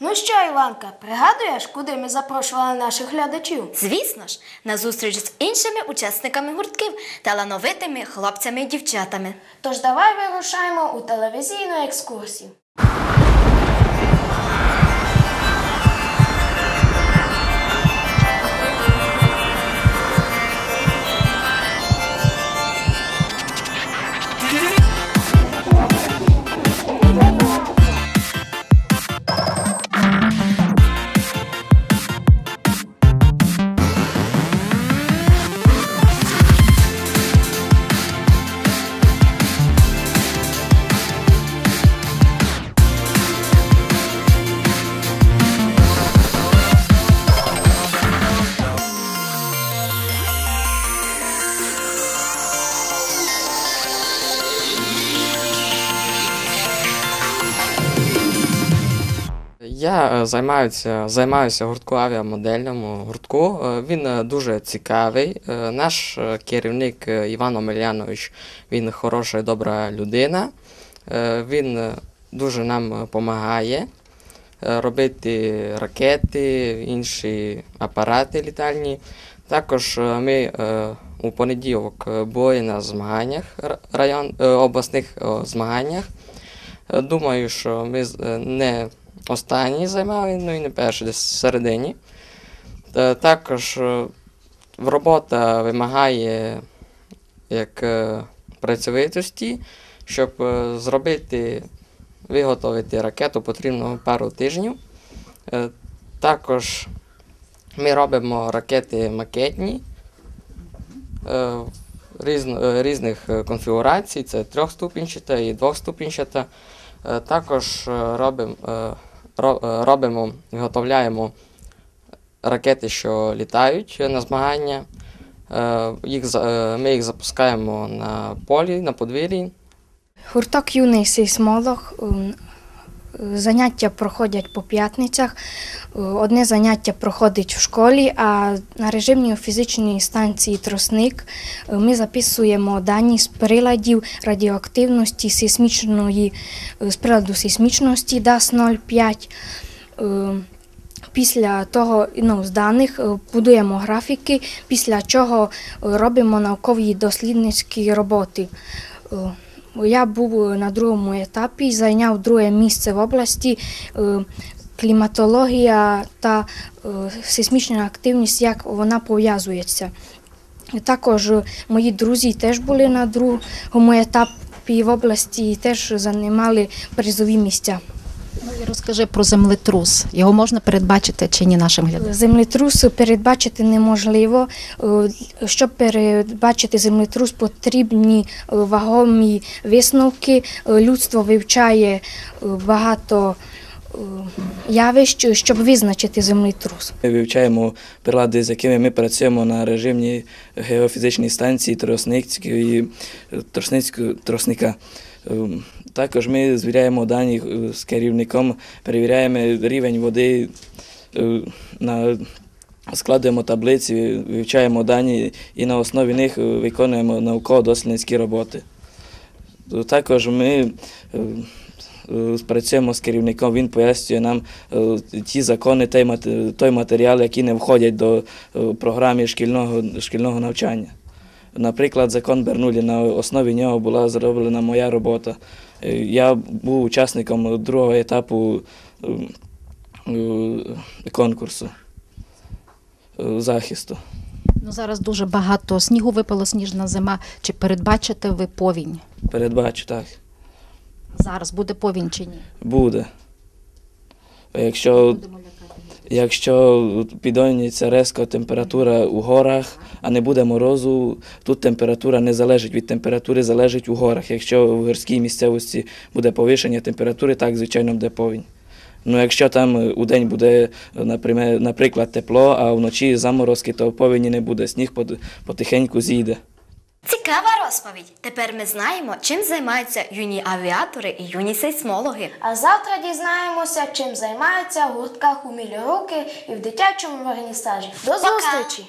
Ну що, Іванка, пригадуєш, куди ми запрошували наших глядачів? Звісно ж, на зустріч з іншими учасниками гуртків, талановитими хлопцями і дівчатами. Тож давай вирушаємо у телевізійну екскурсію. Я е, займаюся, займаюся гуртку авіамодельному гуртку. Е, Він е, дуже цікавий. Наш керівник Іван Омелянович, він хороша і добра людина. Він дуже нам допомагає робити ракети, інші апарати літальні. Також ми у понеділок були на змаганнях район, обласних змаганнях. Думаю, що ми не останні займали, ну і не перші, десь всередині. Е, Також е, робота вимагає як е, працьовитості, щоб е, зробити, виготовити ракету потрібно пару тижнів. Також ми робимо ракети макетні різних конфігурацій, це трьохступінчата і двохступінчата. Також робимо, ро- робимо, виготовляємо ракети, що літають на змагання. Е, Їх, е, ми їх запускаємо на полі, на подвір'ї. Гурток юний сейсмолог. Заняття проходять по п'ятницях. Одне заняття проходить в школі, а на режимній фізичній станції Тросник е, ми записуємо дані з приладів радіоактивності сейсмічної, е, з приладу сейсмічності DAS 05. Е, Після того ну, з даних будуємо графіки, після чого робимо наукові дослідницькі роботи. Е, Я був на другому етапі, зайняв друге місце в області. е, Кліматологія та е, сейсмічна активність, як вона пов'язується. Також е, мої друзі теж були на другому етапі в області і теж займали призові місця. Ну і розкажи про землетрус. Його можна передбачити чи ні нашим глядачам? Землетрус передбачити неможливо. Е, Щоб передбачити землетрус, потрібні е, вагомі висновки. Е, Людство вивчає багато явищ, щоб визначити землетрус. Ми вивчаємо прилади, з якими ми працюємо на режимній геофізичній станції Тросницької, Тросницького, Тросника. Також ми звіряємо дані е, з керівником, перевіряємо рівень води, е, складуємо таблиці, вивчаємо дані і на основі них е, виконуємо науково-дослідницькі роботи. Також ми працюємо з керівником, він пояснює нам ті закони, той матеріал, які не входять до програми шкільного, шкільного навчання. Наприклад, закон Бернулі, на основі нього була зроблена моя робота. Е, Я був учасником другого етапу е, е, конкурсу е, захисту. Ну зараз дуже багато снігу випало, сніжна зима. Чи передбачите ви повінь? Передбачу, так. Зараз буде повінь чи ні? Буде. Якщо Якщо підойметься резко температура у горах, а не буде морозу, тут температура не залежить від температури, залежить у горах. Якщо в гірській місцевості буде повишення температури, так, звичайно, буде повінь. Ну, якщо там е, у день буде, е, наприклад, тепло, а вночі заморозки, то повені не буде, сніг потихеньку зійде. Цікава розповідь. Тепер ми знаємо, чим займаються юні авіатори і юні сейсмологи. А завтра дізнаємося, чим займаються в гуртках умілі руки і в дитячому вернісажі. До Пока! зустрічі!